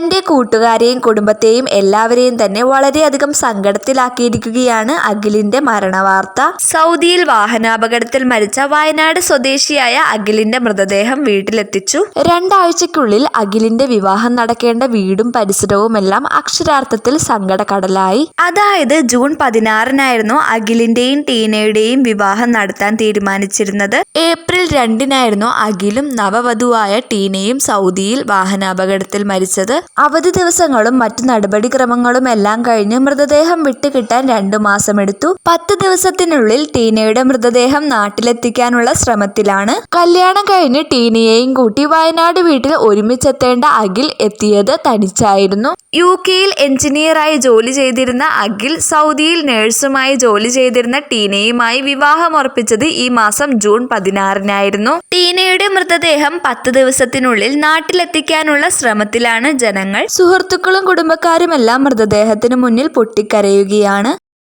തന്റെ കൂട്ടുകാരെയും കുടുംബത്തെയും എല്ലാവരെയും തന്നെ വളരെയധികം സങ്കടത്തിലാക്കിയിരിക്കുകയാണ് അഖിലിന്റെ മരണവാർത്ത. സൗദിയിൽ വാഹനാപകടത്തിൽ മരിച്ച വയനാട് സ്വദേശിയായ അഖിലിന്റെ മൃതദേഹം വീട്ടിലെത്തിച്ചു. രണ്ടാഴ്ചയ്ക്കുള്ളിൽ അഖിലിന്റെ വിവാഹം നടക്കേണ്ട വീടും പരിസരവും എല്ലാം അക്ഷരാർത്ഥത്തിൽ സങ്കടക്കടലായി. അതായത് ജൂൺ പതിനാറിനായിരുന്നു അഖിലിന്റെയും ടീനയുടെയും വിവാഹം നടത്താൻ തീരുമാനിച്ചിരുന്നത്. ഏപ്രിൽ രണ്ടിനായിരുന്നു അഖിലും നവവധുവായ ടീനയും സൗദിയിൽ വാഹനാപകടത്തിൽ മരിച്ചത്. അവധി ദിവസങ്ങളും മറ്റു നടപടിക്രമങ്ങളും എല്ലാം കഴിഞ്ഞ് മൃതദേഹം വിട്ടുകിട്ടാൻ രണ്ടു മാസമെടുത്തു. പത്ത് ദിവസത്തിനുള്ളിൽ ടീനയുടെ മൃതദേഹം നാട്ടിലെത്തിക്കാനുള്ള ശ്രമത്തിലാണ്. കല്യാണം കഴിഞ്ഞ് ടീനയെയും കൂട്ടി വയനാട് വീട്ടിൽ ഒരുമിച്ചെത്തേണ്ട അഖിൽ എത്തിയത് തനിച്ചായിരുന്നു. യു കെയിൽ എഞ്ചിനീയറായി ജോലി ചെയ്തിരുന്ന അഖിൽ സൗദിയിൽ നഴ്സുമായി ജോലി ചെയ്തിരുന്ന ടീനയുമായി വിവാഹമുറപ്പിച്ചത് ഈ മാസം ജൂൺ പതിനാറിനായിരുന്നു. ടീനയുടെ മൃതദേഹം പത്ത് ദിവസത്തിനുള്ളിൽ നാട്ടിലെത്തിക്കാനുള്ള ശ്രമത്തിലാണ് ജനങ്ങൾ. സുഹൃത്തുക്കളും കുടുംബക്കാരുമെല്ലാം മൃതദേഹത്തിന് മുന്നിൽ പൊട്ടിക്കരയുകയാണ്.